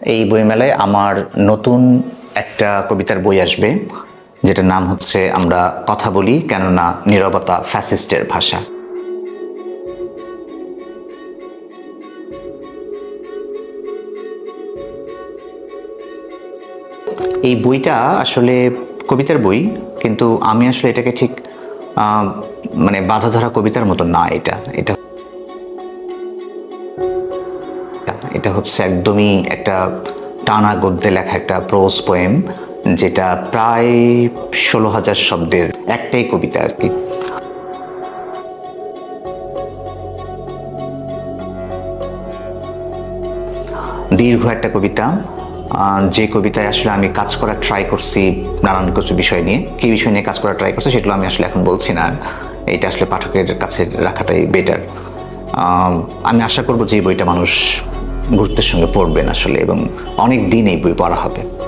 এই বইমেলায় আমার নতুন একটা কবিতার বই আসবে, যেটার নাম হচ্ছে আমরা কথা বলি কেননা নীরবতা ফ্যাসিস্টের ভাষা। এই বইটা আসলে কবিতার বই, কিন্তু আমি আসলে এটাকে ঠিক মানে বাঁধাধরা কবিতার মতো না এটা। এটা এটা হচ্ছে একদমই একটা টানা গদ্যে লেখা একটা প্রোজ পোয়েম যেটা প্রায় ষোলো হাজার শব্দের একটাই কবিতা আর কি। দীর্ঘ একটা কবিতা যে কবিতায় আসলে আমি কাজ করার ট্রাই করছি নানান কিছু বিষয় নিয়ে। কী বিষয় নিয়ে কাজ করার ট্রাই করছি সেগুলো আমি আসলে এখন বলছি না। এটা আসলে পাঠকের কাছে রাখাটাই বেটার আমি আশা করব যে বইটা মানুষ গুরুত্বের সঙ্গে পড়বেন আসলে এবং অনেক দিন এই বই পড়া হবে।